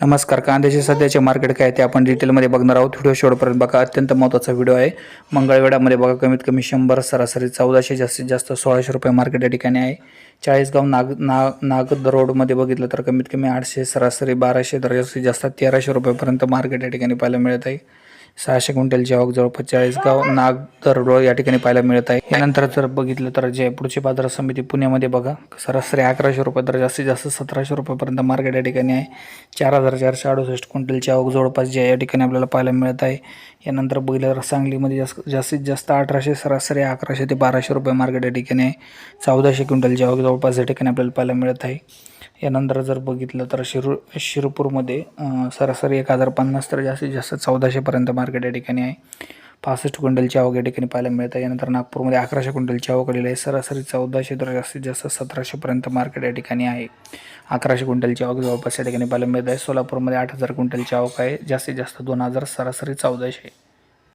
नमस्कार कांद्याचे सध्याचे मार्केट काय आहे ते आपण डिटेलमध्ये बघणार आहोत. व्हिडिओ शेवटपर्यंत बघा. अत्यंत महत्त्वाचा व्हिडिओ आहे. मंगळवेडामध्ये बघा कमीत कमी शंभर सरासरी चौदाशे जास्तीत जास्त सोळाशे रुपये मार्केट या ठिकाणी आहे. चाळीसगाव नाग ना नागद रोडमध्ये बघितलं तर कमीत कमी आठशे सरासरी बाराशे तर जास्तीत जास्त तेराशे रुपयापर्यंत मार्केट या ठिकाणी पाहायला मिळत आहे. सहाशे क्विंटलची आवक जवळपास चाळीसगाव नाग दरडोळ या ठिकाणी पाहायला मिळत आहे. यानंतर जर बघितलं तर जे पुढची बाजार समिती पुण्यामध्ये बघा सरासरी अकराशे रुपये तर जास्तीत जास्त सतराशे रुपयापर्यंत मार्केट या ठिकाणी आहे. चार हजार चारशे अडुसष्ट क्विंटलची आवक जवळपास जे या ठिकाणी आपल्याला पाहायला मिळत आहे. यानंतर बघितलं तर सांगलीमध्ये जास्त जास्तीत जास्त अठराशे सरासरी अकराशे ते बाराशे रुपये मार्केट या ठिकाणी आहे. चौदाशे क्विंटलची आवक जवळपास या ठिकाणी आपल्याला पाहायला मिळत आहे. यानंतर जर बघितलं तर शिरू शिरपूरमध्ये सरासरी एक हजार पन्नास तर जास्तीत जास्त चौदाशेपर्यंत मार्केट या ठिकाणी आहे. पासष्ट क्विंटलची आवक या ठिकाणी पाहायला मिळत. आहे यानंतर नागपूरमध्ये अकराशे क्विंटलची आवक आलेली आहे. सरासरी चौदाशे तर जास्तीत जास्त सतराशेपर्यंत मार्केट या ठिकाणी आहे. अकराशे क्विंटलची आवक जवळपास या ठिकाणी पाहायला मिळत आहे. सोलापूरमध्ये आठ हजार क्विंटलची आवक आहे. जास्तीत जास्त दोन हजार सरासरी चौदाशे.